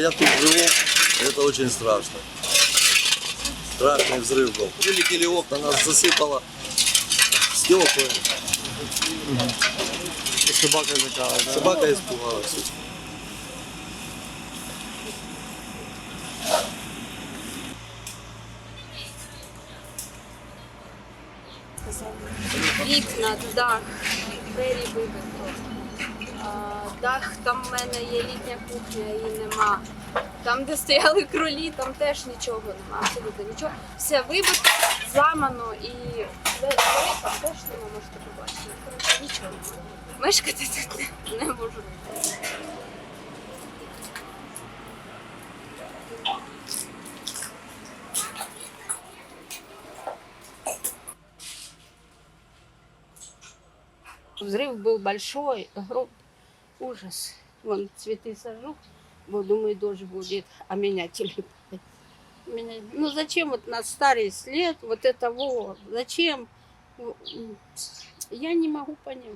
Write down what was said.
Я тут живу, это очень страшно. Страшный взрыв был. Вылетели окна, нас засыпало стеклами. Собака злякала, да? Собака испугалась. Вікна, дах, двері вибито. Дах, там в мене є літня кухня, її нема. Там, де стояли кролі, там теж нічого нема, абсолютно нічого. Все вибито, зламано і теж нема, можете побачити. Коротше, нічого. Мешкати тут не, не можу. Взрыв был большой, гром, ужас. Вон цветы сажу, вот думаю, дождь будет, а меня телепает. Меня, ну зачем вот на старый след, вот это вот, зачем? Я не могу понять.